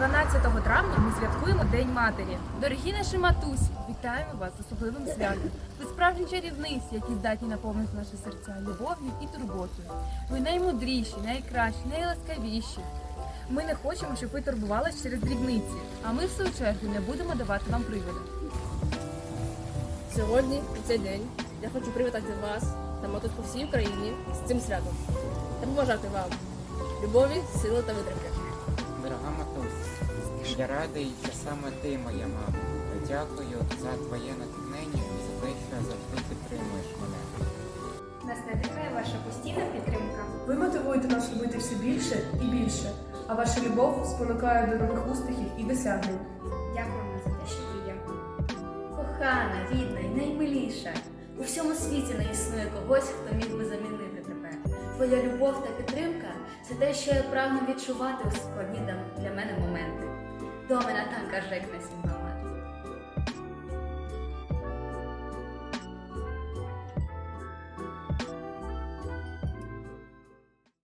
12 травня ми святкуємо День матері. Дорогі наші матусі, вітаємо вас з особливим святом. Ви справжні чарівниці, які здатні наповнити наші серця любов'ю і турботою. Ви наймудріші, найкращі, найласкавіші. Ми не хочемо, щоб ви турбувалися через дрібниці, а ми в свою чергу не будемо давати вам приводу. Сьогодні, у цей день, я хочу привітати вас та матусь по всій Україні з цим святом та побажати вам любові, сили та витримки. Я радий, що саме ти моя мама. Дякую за твоє натхнення і за те, що завжди підтримуєш мене. Нас надихає ваша постійна підтримка. Ви мотивуєте нас робити все більше і більше, а ваша любов спонукає до нових успіхів і досягнень. Дякуємо за те, що ви є. Кохана, рідна і наймиліша. У всьому світі не існує когось, хто міг би замінити тебе. Твоя любов та підтримка це те, що я прагну відчувати у складні для- мене. До мене танка Жек на сім мама.